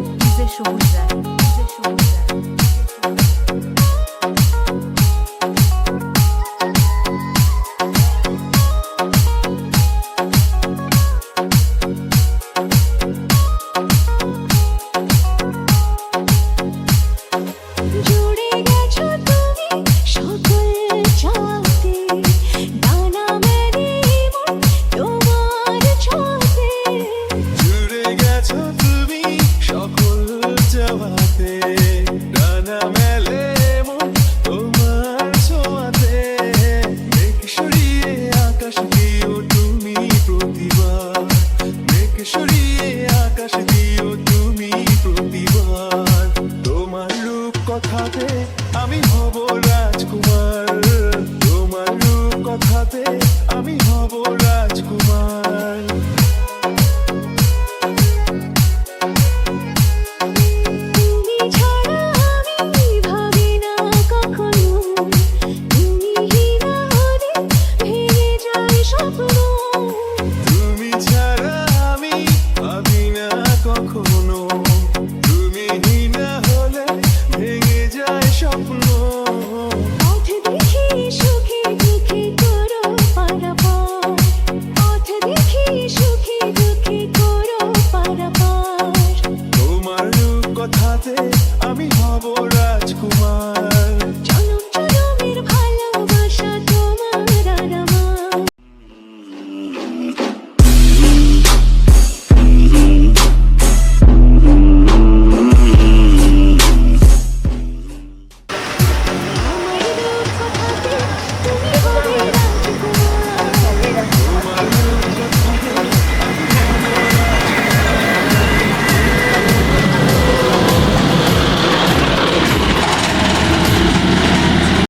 bize şu güzel, bize şu güzel. সরিয়ে আকাশ দিও তুমি প্রতিবার তোমার রূপ কথাতে আমি হব রাজকুমার। তোমার রূপ কথাতে আমি রাতে আমি হব রাজকুমার।